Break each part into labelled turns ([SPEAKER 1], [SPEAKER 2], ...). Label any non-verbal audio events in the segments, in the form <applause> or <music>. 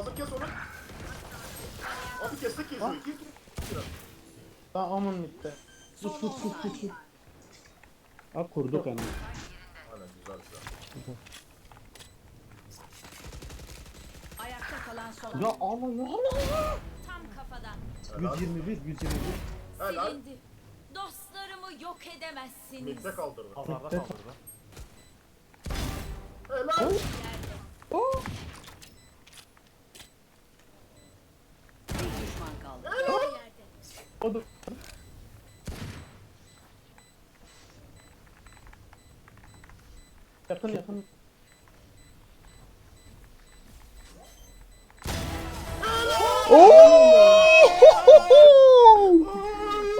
[SPEAKER 1] Hazır kes onu. Abi kestik kesiyor. Gir gir.
[SPEAKER 2] Daha aman gitti.
[SPEAKER 3] Son 10 saniye.
[SPEAKER 4] Ha kurduk hani.
[SPEAKER 1] Aynen güzel güzel.
[SPEAKER 3] Ayakta kalan son
[SPEAKER 2] Ya ama ya.
[SPEAKER 3] Tam kafadan.
[SPEAKER 1] Helal.
[SPEAKER 4] 121 121.
[SPEAKER 1] Helal.
[SPEAKER 3] Silindi. Dostlarımı yok edemezsiniz.
[SPEAKER 1] Midde kaldırdı.
[SPEAKER 5] Pazarda kaldırdı.
[SPEAKER 1] Helal.
[SPEAKER 3] Yerde.
[SPEAKER 2] Oh.
[SPEAKER 3] Bir düşman kaldı. O yerde.
[SPEAKER 2] O da yakın yakın.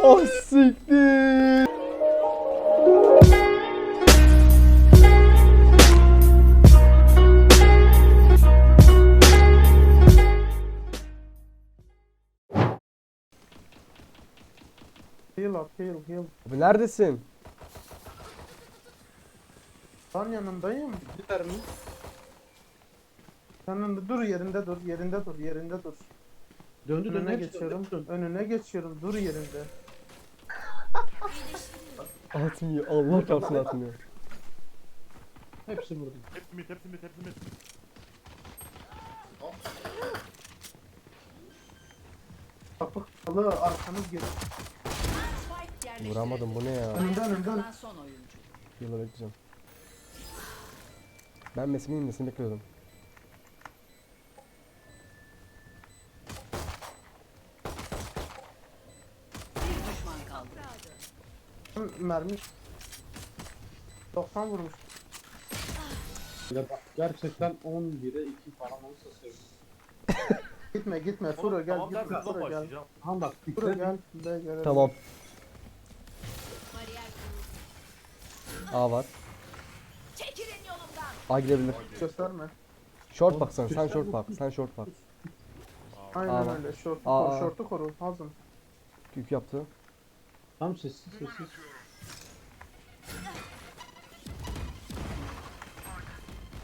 [SPEAKER 6] Oh siktir.
[SPEAKER 2] Heal at heal heal.
[SPEAKER 6] Abi neredesin?
[SPEAKER 2] Lan yanındayım.
[SPEAKER 4] Gider mi?
[SPEAKER 2] Yanında dur yerinde dur yerinde dur yerinde dur.
[SPEAKER 4] Döndü döndü.
[SPEAKER 2] Önüne
[SPEAKER 4] hepsi
[SPEAKER 2] geçiyorum.
[SPEAKER 4] döndü, döndü.
[SPEAKER 2] Önüne geçiyorum. Dur yerinde.
[SPEAKER 6] Atmıyor. Allah çarpsın atmıyor.
[SPEAKER 4] Hepsi vurdu.
[SPEAKER 5] Hep mid, hepsi mid, hepsi mid.
[SPEAKER 2] Kapı kalı arkanız geri.
[SPEAKER 3] Spike yerleştirildi.
[SPEAKER 6] Vuramadım bu ne ya?
[SPEAKER 2] Önümden önümden.
[SPEAKER 3] kalan son oyuncu.
[SPEAKER 6] Yıla bekleyeceğim. Ben Mesut'un inmesini bekliyordum.
[SPEAKER 3] Bir düşman kaldı.
[SPEAKER 2] Mermi. 90 vurmuş.
[SPEAKER 4] Ya bak, gerçekten 11'e 2 falan olsa sevinirim. <laughs>
[SPEAKER 2] Gitme gitme. Sura gel
[SPEAKER 5] tamam
[SPEAKER 2] gitme.
[SPEAKER 5] dersen
[SPEAKER 2] Sura gel.
[SPEAKER 5] başlayacağım.
[SPEAKER 4] Ha bak
[SPEAKER 2] Sura
[SPEAKER 4] dikkat
[SPEAKER 2] gel. Gel.
[SPEAKER 6] Tamam. A var. A girebilir.
[SPEAKER 2] Gösterme.
[SPEAKER 6] Short bak sen. Sen short bak. Sen short bak.
[SPEAKER 2] Aynen
[SPEAKER 6] Aa, bak.
[SPEAKER 2] öyle. Şortu
[SPEAKER 6] Aa,
[SPEAKER 2] koru.
[SPEAKER 6] aa.
[SPEAKER 2] Şortu koru. Hazım.
[SPEAKER 6] Yük yaptı.
[SPEAKER 4] Tam sessiz sessiz.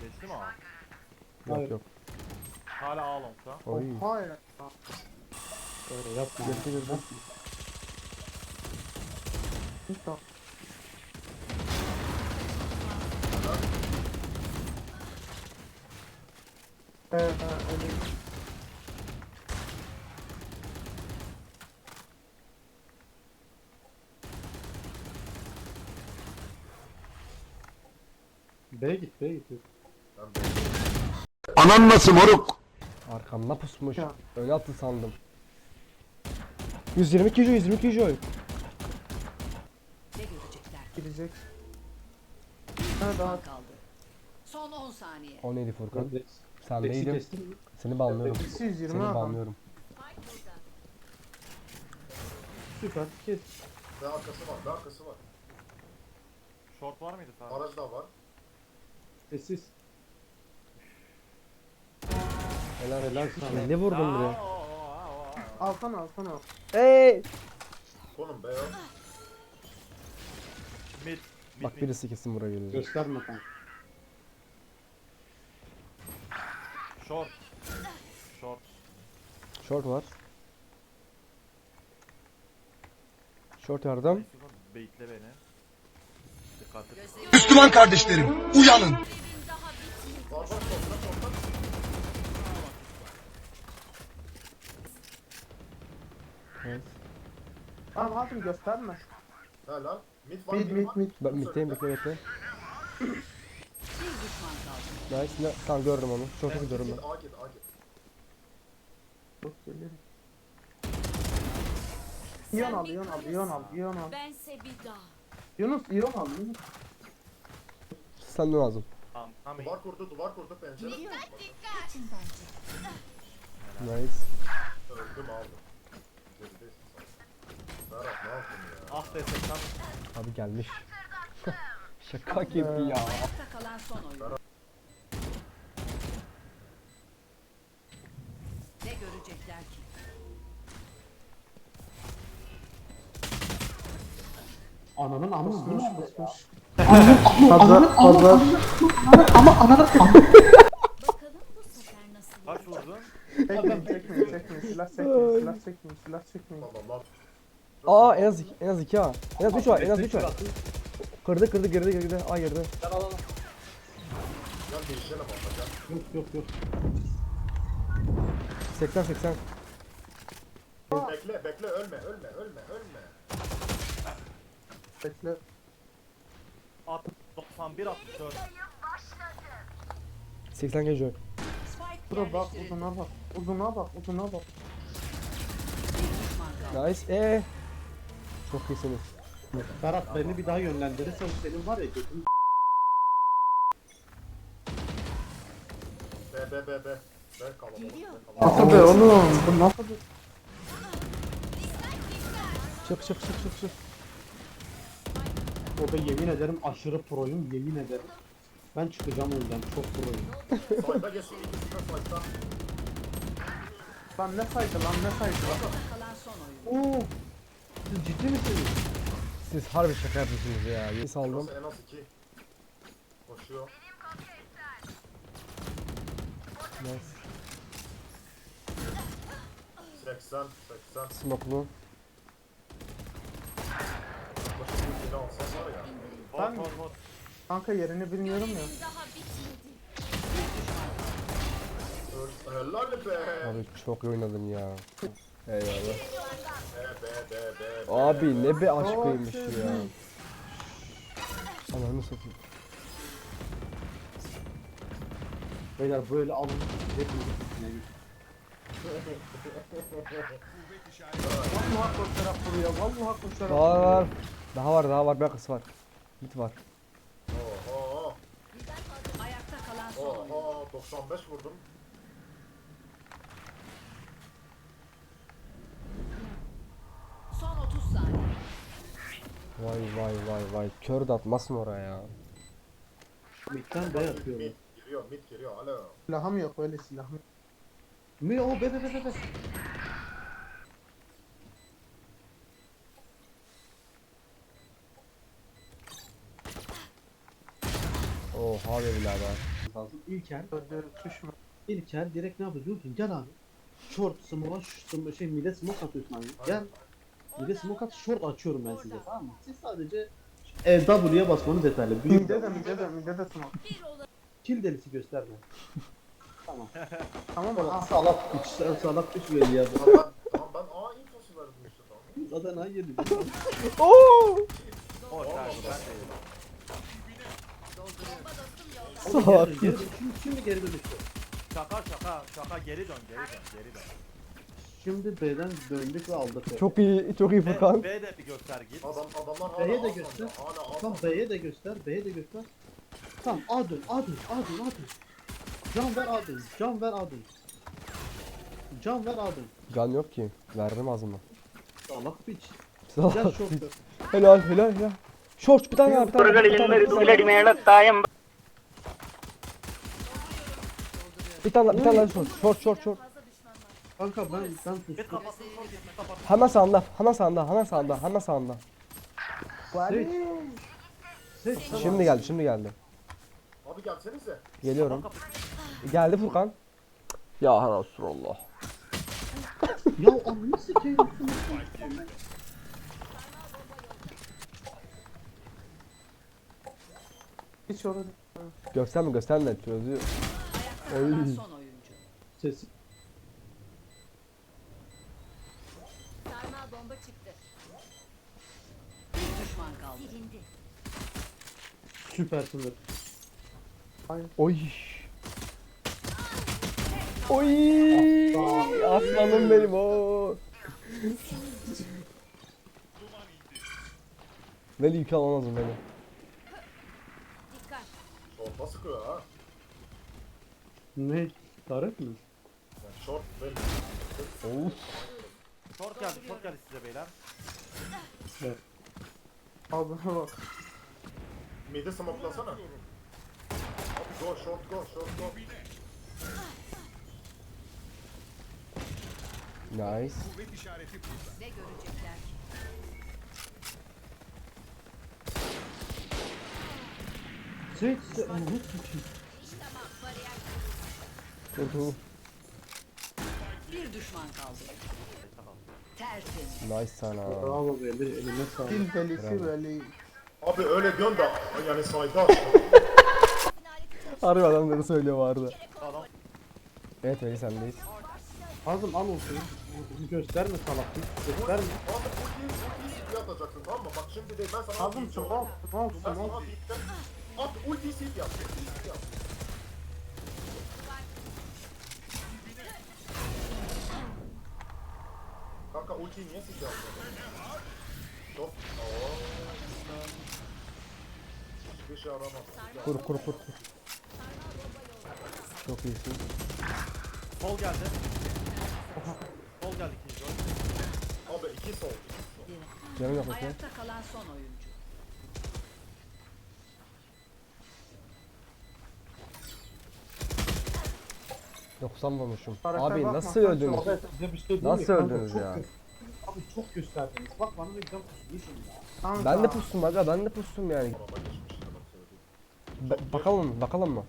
[SPEAKER 5] Geçti mi abi?
[SPEAKER 6] Yok
[SPEAKER 4] Evet.
[SPEAKER 6] yok.
[SPEAKER 5] Hala A long'da.
[SPEAKER 6] Oy.
[SPEAKER 2] Hayır.
[SPEAKER 4] Öyle yapma.
[SPEAKER 6] Girdi girdi.
[SPEAKER 2] Tamam. Evet, evet, öyle.
[SPEAKER 4] B'ye git B'ye git.
[SPEAKER 7] Anan nasıl moruk?
[SPEAKER 6] Arkamda pusmuş.
[SPEAKER 2] Ya.
[SPEAKER 6] Öyle attı sandım. 122 joy 122 joy.
[SPEAKER 3] Ne görecekler?
[SPEAKER 2] Girecek.
[SPEAKER 3] Bir
[SPEAKER 2] Ha, daha-
[SPEAKER 3] kaldı. Son 10 saniye.
[SPEAKER 6] O neydi Furkan?
[SPEAKER 4] Rex.
[SPEAKER 6] Sen
[SPEAKER 4] Rex'i
[SPEAKER 6] neydin?
[SPEAKER 4] kestin mi?
[SPEAKER 6] Seni banlıyorum.
[SPEAKER 2] Eksi 120
[SPEAKER 6] Seni
[SPEAKER 2] adam.
[SPEAKER 6] banlıyorum.
[SPEAKER 4] Süper kes.
[SPEAKER 1] Ve arkası var. Ve arkası var.
[SPEAKER 5] Short var mıydı sadece?
[SPEAKER 1] Aracı da var.
[SPEAKER 4] Sessiz.
[SPEAKER 6] Helal
[SPEAKER 4] Helal sana.
[SPEAKER 6] 50 vurdum
[SPEAKER 5] Aa,
[SPEAKER 6] buraya.
[SPEAKER 5] aa.
[SPEAKER 2] Alsana alsana.
[SPEAKER 6] Hey!
[SPEAKER 1] Konum beyaz.
[SPEAKER 5] Mid. Mid,
[SPEAKER 6] Bak
[SPEAKER 5] mid.
[SPEAKER 6] birisi kesin buraya gelecek.
[SPEAKER 4] Gösterme kanka.
[SPEAKER 5] Short. Short.
[SPEAKER 6] Short var. Short yardım.
[SPEAKER 5] Baitle beni. Dikkatli.
[SPEAKER 7] Müslüman kardeşlerim uyanın.
[SPEAKER 6] Evet.
[SPEAKER 2] Tamam Hazım gösterme.
[SPEAKER 1] Helal. Mid var.
[SPEAKER 2] Mid mid mid.
[SPEAKER 6] Ben middeyim bekle bekle. Nice. Ne? Tamam gördüm onu. Short'a
[SPEAKER 1] Git
[SPEAKER 6] gidiyorum ben.
[SPEAKER 1] A git A.
[SPEAKER 2] Çok gelirim. İyon al, iyon al, iyon al, iyon al.
[SPEAKER 3] Bense bir daha.
[SPEAKER 2] Yunus, iyon al, Yunus.
[SPEAKER 6] Senden lazım.
[SPEAKER 5] Tamam. Tamam.
[SPEAKER 1] Duvar kurdu duvar kurdu pencere.
[SPEAKER 6] Nice.
[SPEAKER 1] Öldüm aldım. Geridesin sen. Ne yaptın ya?
[SPEAKER 5] Ah be 80.
[SPEAKER 6] Abi gelmiş. Şaka gibi ya.
[SPEAKER 3] Ayakta kalan son oyuncu. Ne görecekler ki?
[SPEAKER 4] Ananın amı mı?
[SPEAKER 2] Fazla, fazla.
[SPEAKER 3] Bakalım bu sefer nasıl?
[SPEAKER 5] Kaç vurdun?
[SPEAKER 2] Çekmeyin çekmeyin çekmeyin. Silah çekmeyin silah çekmeyin silah çekmeyin.
[SPEAKER 6] Aa en az 2 en az 2 ha. En az 3 var en az 3 var. Kırdı kırdı girdi girdi. Aa girdi.
[SPEAKER 4] Gel al al.
[SPEAKER 1] Gel değişelim abla gel.
[SPEAKER 4] Yok yok yok.
[SPEAKER 6] 80 80.
[SPEAKER 1] Bekle bekle ölme ölme ölme ölme.
[SPEAKER 2] Bekle.
[SPEAKER 5] At 91 64.
[SPEAKER 6] 80 geliyor.
[SPEAKER 3] Spike
[SPEAKER 2] Bura bak uzuna bak. Uzuna bak uzuna bak.
[SPEAKER 6] Nice. Ee. Çok iyisiniz.
[SPEAKER 4] Ferhat beni bir daha yönlendirirsen senin var ya götün
[SPEAKER 1] B B B B. B kalabalık. B kalabalık.
[SPEAKER 2] Nasıl be oğlum? Bu nasıl bir...
[SPEAKER 6] Çık çık çık çık çık.
[SPEAKER 4] O da yemin ederim aşırı proyum yemin ederim. Ben çıkacağım oyundan çok proyum.
[SPEAKER 1] Sayda geçsin ikisi de sayda.
[SPEAKER 2] Lan ne saydı lan ne saydı lan.
[SPEAKER 3] Kalan son oyun.
[SPEAKER 4] Oo. Siz ciddi misiniz?
[SPEAKER 6] Siz harbi şaka yapıyorsunuz ya. İyi saldım.
[SPEAKER 1] En az iki. Koşuyor.
[SPEAKER 6] Nice.
[SPEAKER 1] 80 80.
[SPEAKER 6] Smoklu.
[SPEAKER 1] Koşuyor yine alsan var ya.
[SPEAKER 5] Bot bot bot.
[SPEAKER 2] Kanka yerini bilmiyorum ya.
[SPEAKER 1] Helal be.
[SPEAKER 6] Abi çok iyi oynadın ya. Eyvallah. Abi ne be aşkıymış ya. Ananı satayım.
[SPEAKER 4] Beyler böyle alın. Hepiniz gitmeyin.
[SPEAKER 2] Vallahi koşarak vuruyor. Vallahi koşarak
[SPEAKER 6] Daha
[SPEAKER 2] vuruyor.
[SPEAKER 6] var. Daha var daha var. Bir arkası var. Bit var.
[SPEAKER 1] Oho.
[SPEAKER 3] Ayakta kalan son.
[SPEAKER 1] Oho. 95 vurdum.
[SPEAKER 3] Son 30 saniye.
[SPEAKER 6] Vay vay vay vay. Kör de atmasın oraya.
[SPEAKER 4] Mid'den B
[SPEAKER 1] Mid
[SPEAKER 4] atıyorum.
[SPEAKER 1] mid giriyor mid giriyor. Alo.
[SPEAKER 2] Silahım yok öyle silahım. yok.
[SPEAKER 4] Mi o be be be be.
[SPEAKER 6] Oha be birader.
[SPEAKER 4] İlker,
[SPEAKER 2] düşme.
[SPEAKER 4] İlker direkt ne yapıyor biliyor musun? Gel abi. Short, smoke'a, şu sm- şey mide smoke atıyorsun abi. Gel. Mide smoke at, short açıyorum ben size tamam mı? Siz sadece e, W'ye basmanız yeterli. Büyük
[SPEAKER 2] Mide de mide de mide de smoke.
[SPEAKER 4] kill delisi gösterme. tamam. <laughs>
[SPEAKER 2] Tamam mı?
[SPEAKER 4] Salak piç, sen salak piç böyle ya.
[SPEAKER 1] Tamam ben, tamam ben A infosu verdim işte tamam.
[SPEAKER 4] Zaten ha yedi. <laughs>
[SPEAKER 6] Oo!
[SPEAKER 5] O sen ben değilim.
[SPEAKER 6] Salak.
[SPEAKER 4] Şimdi, şimdi geri dönüştü.
[SPEAKER 5] Şaka şaka şaka geri dön geri dön geri dön.
[SPEAKER 4] Şimdi B'den döndük ve aldık.
[SPEAKER 6] Çok iyi çok iyi Furkan.
[SPEAKER 5] B de bir göster git.
[SPEAKER 1] Adam adamlar hala
[SPEAKER 4] B'ye de göster.
[SPEAKER 1] Hala
[SPEAKER 4] Tamam. B'ye de göster, B'ye de göster. Tamam A dön, A dön, A dön, A dön. Can ver A dön, can ver A dön. Can ver A dön.
[SPEAKER 6] Can yok ki. Verdim ağzıma.
[SPEAKER 4] Salak piç.
[SPEAKER 6] Salak.
[SPEAKER 4] Gel dön.
[SPEAKER 6] Helal helal helal. Short bir tane daha bir tane. daha, Bir tane, daha, bir tane, bir tane, daha, bir tane daha short. Short short short.
[SPEAKER 4] Kanka ben ben
[SPEAKER 5] kapatsın son git kapat.
[SPEAKER 6] Hemen sağında. Hemen sağında. Hemen sağında. Hemen sağında.
[SPEAKER 4] Seç. Tamam.
[SPEAKER 6] Şimdi geldi. Şimdi geldi.
[SPEAKER 1] Abi gelsenize.
[SPEAKER 6] Geliyorum. Geldi Furkan. Ya Resulallah.
[SPEAKER 4] Ya ananı sikeyim.
[SPEAKER 2] hiç orada.
[SPEAKER 6] Göster mi göster mi çözüyor. Oy.
[SPEAKER 3] son oyuncu.
[SPEAKER 4] Ses.
[SPEAKER 8] Sarmal bomba çıktı.
[SPEAKER 3] Bir düşman kaldı.
[SPEAKER 8] Silindi.
[SPEAKER 4] Süpersin.
[SPEAKER 6] Oy. Oy. Aslanım benim o. Veli yük alamazım beni.
[SPEAKER 8] Dikkat.
[SPEAKER 1] Short'a sıkıyor ha.
[SPEAKER 4] Ne? Tarık mı?
[SPEAKER 1] Yani short ve
[SPEAKER 6] Of.
[SPEAKER 5] Short geldi short geldi size beyler.
[SPEAKER 2] Buna bak.
[SPEAKER 1] Mid'i smokelasana. Abi go short go short go.
[SPEAKER 6] Nice.
[SPEAKER 3] Ne görecekler ki?
[SPEAKER 4] Sikeyim.
[SPEAKER 6] Dur dur.
[SPEAKER 3] Bir düşman kaldı. Tertemiz.
[SPEAKER 6] Nice sana.
[SPEAKER 4] Bravo be eline sağlık.
[SPEAKER 2] Dil velisi veli.
[SPEAKER 1] Abi öyle diyorsun da yani sayda açtım.
[SPEAKER 6] Harbi adamları söylüyor vardı.
[SPEAKER 5] Adam
[SPEAKER 6] Evet Veli sendeyiz.
[SPEAKER 4] Kazım al olsun. Gösterme salaklık. Gösterme.
[SPEAKER 1] Abi ultiyi ultiyi CP atacaksın tamam mı? Bak şimdi değil ben sana
[SPEAKER 2] Kazım
[SPEAKER 1] diyeceğim.
[SPEAKER 2] small, small,
[SPEAKER 1] Ben
[SPEAKER 2] small.
[SPEAKER 1] sana diyeceğim. At ultiyi CP yap. Ultiyi CP yap. Kanka ultiyi niye CP yaptın? Çok... Ooo. Hiçbir şey aramaz.
[SPEAKER 6] Kur kur kur kur. Çok iyisin.
[SPEAKER 5] sol geldi. Sol geldi ikinci oyun.
[SPEAKER 1] Abi iki sol. iki sol.
[SPEAKER 6] Canım yok bakayım.
[SPEAKER 3] Ayakta kalan son oyuncu.
[SPEAKER 6] Doksan vurmuşum.
[SPEAKER 2] Karakter
[SPEAKER 6] Abi
[SPEAKER 2] bakma,
[SPEAKER 6] nasıl
[SPEAKER 2] sen
[SPEAKER 6] öldünüz?
[SPEAKER 2] çok-
[SPEAKER 4] bir şey
[SPEAKER 6] Nasıl
[SPEAKER 4] mi? Kanka,
[SPEAKER 6] öldünüz
[SPEAKER 4] çok
[SPEAKER 6] ya?
[SPEAKER 4] gö- Abi çok gösterdiniz. Bak bana pusuyorsun ya.
[SPEAKER 2] Kanka.
[SPEAKER 6] Ben de pustum aga ben de pustum yani.
[SPEAKER 1] Araba söyleyeyim.
[SPEAKER 6] Ba- bakalım mı? Bakalım mı?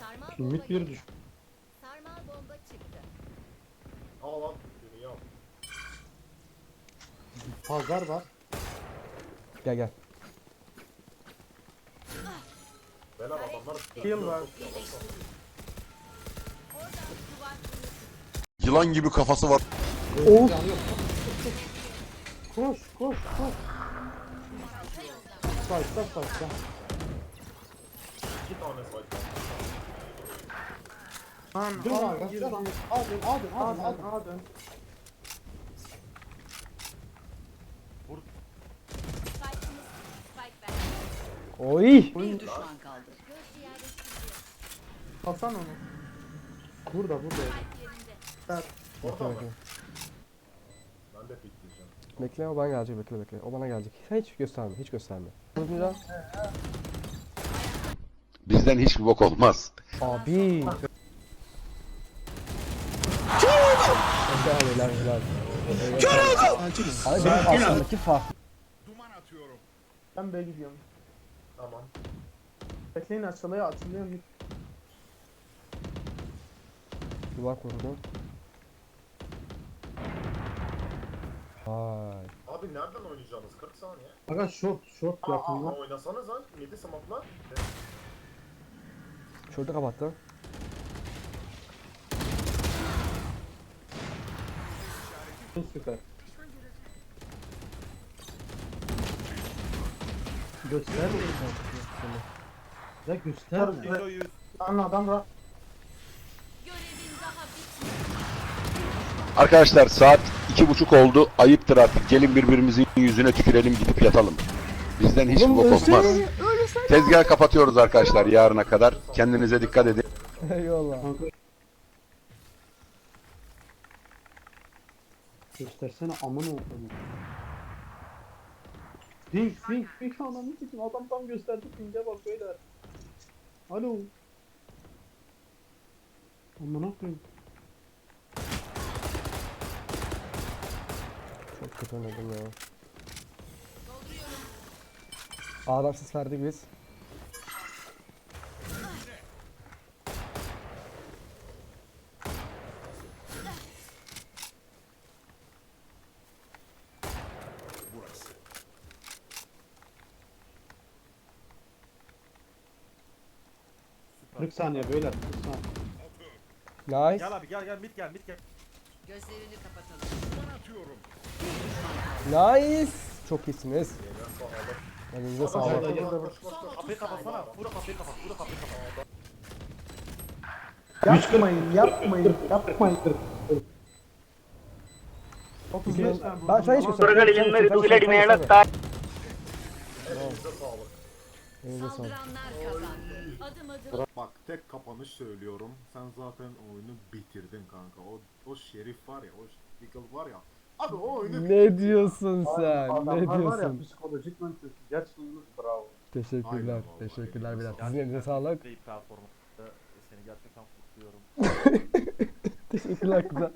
[SPEAKER 8] Sarmal bomba
[SPEAKER 4] Ümit bir düş.
[SPEAKER 8] Sarmal bomba çıktı.
[SPEAKER 1] Al lan. Dünya.
[SPEAKER 4] Pazar var.
[SPEAKER 6] Gel gel.
[SPEAKER 1] Beyler adamlar...
[SPEAKER 2] Heal var.
[SPEAKER 7] Yılan gibi kafası var.
[SPEAKER 4] Of. Koş koş koş. Sayta sayta.
[SPEAKER 1] İki tane sayda.
[SPEAKER 2] Lan
[SPEAKER 4] Dur
[SPEAKER 2] al,
[SPEAKER 4] abi. abi.
[SPEAKER 2] Dön,
[SPEAKER 4] aldın.
[SPEAKER 2] al dön.
[SPEAKER 8] Spike'ımız Spike ben.
[SPEAKER 6] Oy!
[SPEAKER 3] Bir düşman kaldı.
[SPEAKER 2] Alsana onu.
[SPEAKER 4] Burada burada.
[SPEAKER 8] Yerinde.
[SPEAKER 1] Orada mı? Ben de pikleyeceğim.
[SPEAKER 6] Bekle o bana gelecek bekle bekle. O bana gelecek. Sen hiç gösterme hiç gösterme.
[SPEAKER 7] Bizden hiçbir bok olmaz.
[SPEAKER 6] abi. Helal helal helal. Abi benim aslındaki fark.
[SPEAKER 2] Ben B gidiyorum.
[SPEAKER 1] Tamam.
[SPEAKER 2] Bekleyin açılıyor, açılıyor.
[SPEAKER 6] Duvar kurdu. Vay.
[SPEAKER 1] Abi nereden oynayacaksınız? 40 saniye.
[SPEAKER 4] Aga short short
[SPEAKER 1] Aa,
[SPEAKER 4] yakında.
[SPEAKER 1] oynasanız lan. Midi smoke'la.
[SPEAKER 6] Şurada kapattı.
[SPEAKER 4] Süper. Gösterme. Ya gösterme.
[SPEAKER 5] Kilo 100.
[SPEAKER 2] Lan adam ra.
[SPEAKER 7] Arkadaşlar saat iki buçuk oldu. Ayıptır artık. Gelin birbirimizin yüzüne tükürelim gidip yatalım. Bizden hiçbir bok olmaz. Tezgah kapatıyoruz arkadaşlar yarına kadar. Kendinize dikkat edin.
[SPEAKER 6] Eyvallah.
[SPEAKER 4] Göstersene amına koyayım. Pink pink pink ananı sikim adam tam gösterdi pink'e bak beyler. Alo. Amına koyayım.
[SPEAKER 6] Çok kötü oynadım ya. Ses verdik biz.
[SPEAKER 5] Süper.
[SPEAKER 4] 40 saniye beyler 40 saniye.
[SPEAKER 6] Nice.
[SPEAKER 5] Gel abi gel gel mid gel mid gel.
[SPEAKER 3] Gözlerini kapatalım.
[SPEAKER 6] Nice. Çok iyisiniz. Elinize sağlık.
[SPEAKER 5] Kapıyı kapatsana. Vur kapıyı kapat. Vur kapıyı kapat.
[SPEAKER 2] Yapmayın, yapmayın, yapmayın. 35 tane
[SPEAKER 6] Ben sen hiç göster.
[SPEAKER 7] Elinize
[SPEAKER 1] sağlık.
[SPEAKER 6] Elinize sağlık.
[SPEAKER 3] Saldıranlar kazandı.
[SPEAKER 8] Adım adım
[SPEAKER 1] Bak tek kapanış söylüyorum. Sen zaten oyunu bitirdin kanka. O o şerif var ya, o Deagle var ya. Abi o oyunu
[SPEAKER 6] Ne diyorsun sen? Ne
[SPEAKER 4] Adamlar var ya
[SPEAKER 6] diyorsun?
[SPEAKER 4] psikolojik mantık. Gerçekten bravo.
[SPEAKER 6] Teşekkürler.
[SPEAKER 1] Aynen vallahi.
[SPEAKER 6] Teşekkürler biraz. Sizin elinize sağlık.
[SPEAKER 5] iyi performans. Seni gerçekten kutluyorum. <laughs>
[SPEAKER 6] Teşekkürler kızlar.